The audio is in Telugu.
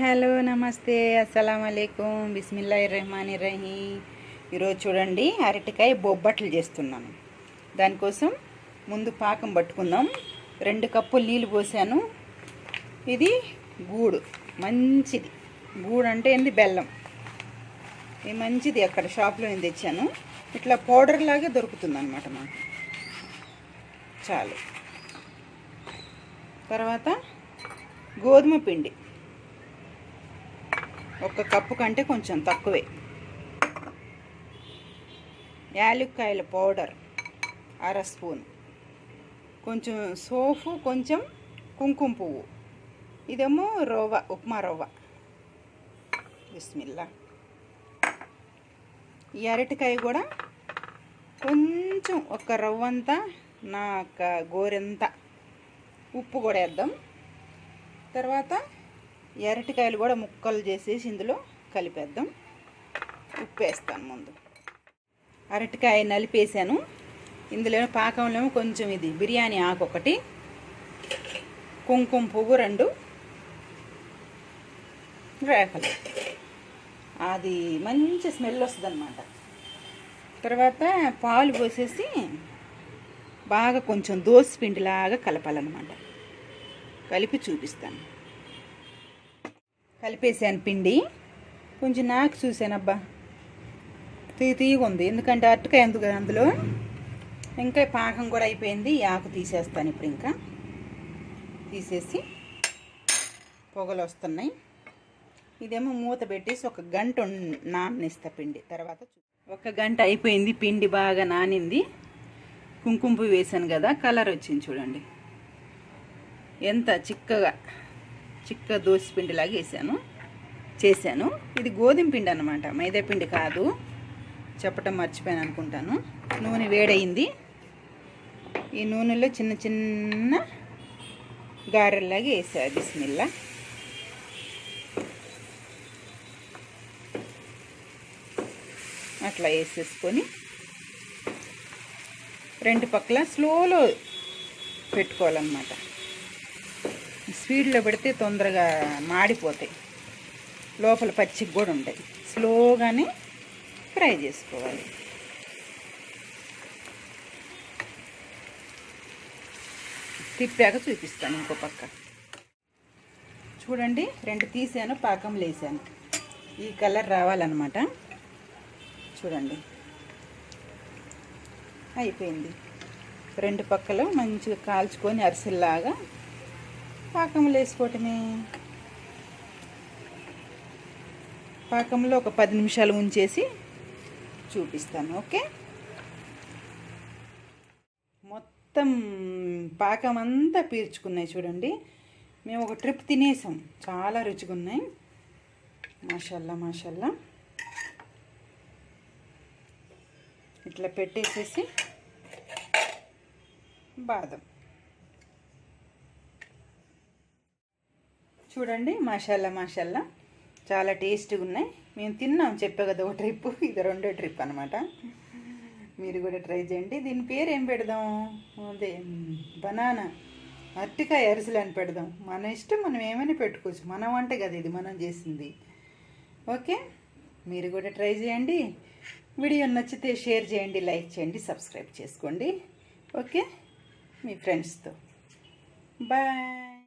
హలో నమస్తే అస్సలం అయికం బిస్మిల్లా రెహమాని రహీ ఈరోజు చూడండి అరటికాయ బొబ్బట్లు చేస్తున్నాను. దానికోసం ముందు పాకం పట్టుకుందాం. రెండు కప్పులు నీళ్ళు పోసాను. ఇది గూడు మంచిది. గూడు అంటే ఏంది? బెల్లం. ఇది మంచిది అక్కడ షాప్లో నేను తెచ్చాను. ఇట్లా పౌడర్ లాగే దొరుకుతుంది అనమాట మాకు. చాలు. తర్వాత గోధుమ పిండి. ఒక కప్పు కంటే కొంచెం తక్కువే. యాలుక్కాయల పౌడర్ అర స్పూన్. కొంచెం సోఫు కొంచెం కుంకుమ పువ్వు. ఇదేమో రవ్వ ఉప్మా రవ్వ. బిస్మిల్లా. ఈ అరటికాయ కూడా కొంచెం ఒక రవ్వంతా నా గోరెంత. ఉప్పు కూడా వేద్దాం. తర్వాత అరటికాయలు కూడా ముక్కలు చేసేసి ఇందులో కలిపేద్దాం. ఉప్పు వేస్తాను ముందు. అరటికాయ నలిపేసాను ఇందులో పాకంలో కొంచెం ఇది బిర్యానీ ఆకు ఒకటి కుంకుమ పువ్వు రెండు రేఖలు అది మంచి స్మెల్ వస్తుంది అనమాట తర్వాత పాలు పోసేసి బాగా కొంచెం దోసి పిండిలాగా కలపాలన్నమాట. కలిపి చూపిస్తాను. కలిపేసాను పిండి. కొంచెం నాకు చూసానబ్బా తీ తీగ ఉంది. ఎందుకంటే అరటికాయ ఎందుకు కదా అందులో. ఇంకా పాకం కూడా అయిపోయింది. ఆకు తీసేస్తాను ఇప్పుడు ఇంకా. తీసేసి పొగలు వస్తున్నాయి. ఇదేమో మూత పెట్టేసి ఒక గంట నానిస్తా నాననిస్తా పిండి. తర్వాత ఒక గంట అయిపోయింది. పిండి బాగా నానింది. కుంకుమ పువ్వు వేసాను కదా కలర్ వచ్చింది చూడండి. ఎంత చిక్కగా. చిక్క దోశ పిండిలాగా వేసాను. చేశాను. ఇది గోధుమ పిండి అనమాట మైదా పిండి కాదు. చెప్పటం మర్చిపోయాను అనుకుంటాను. నూనె వేడయింది. ఈ నూనెలో చిన్న చిన్న గారెల్లాగా వేసాను బిస్మిల్లా. అట్లా వేసేసుకొని రెండు పక్కల స్లోలో పెట్టుకోవాలన్నమాట. స్పీడ్లో పెడితే తొందరగా మాడిపోతాయి. లోపల పచ్చికి కూడా ఉంటాయి. స్లోగానే ఫ్రై చేసుకోవాలి. తిప్పాక చూపిస్తాను ఇంకో పక్క. చూడండి రెండు తీసాను పాకం లేసాను. ఈ కలర్ రావాలన్నమాట. చూడండి. అయిపోయింది. రెండు పక్కలు మంచిగా కాల్చుకొని అరిసెల్లాగా పాకంలో వేసుకోవటమే. పాకంలో ఒక పది నిమిషాలు ఉంచేసి చూపిస్తాను ఓకే? మొత్తం పాకం అంతా పీల్చుకున్నాయి చూడండి. మేము ఒక ట్రిప్ తినేసాం. చాలా రుచిగా ఉన్నాయి మాషల్లా మాషల్లా. ఇట్లా పెట్టేసేసి బాదం. చూడండి మాషాల్లా మాషాల్లా. చాలా టేస్ట్గా ఉన్నాయి. మేము తిన్నాం చెప్పే కదా ఒక ట్రిప్. ఇది రెండో ట్రిప్ అనమాట మీరు కూడా ట్రై చేయండి. దీని పేరు ఏం పెడదాం? అదే బనానా. అరటికాయ అరిసెలు అని పెడదాం. మన ఇష్టం మనం ఏమైనా పెట్టుకోవచ్చు. మన వంట కదా ఇది మనం చేసింది. ఓకే? మీరు కూడా ట్రై చేయండి. వీడియో నచ్చితే షేర్ చేయండి లైక్ చేయండి సబ్స్క్రైబ్ చేసుకోండి. ఓకే? మీ ఫ్రెండ్స్తో. బాయ్.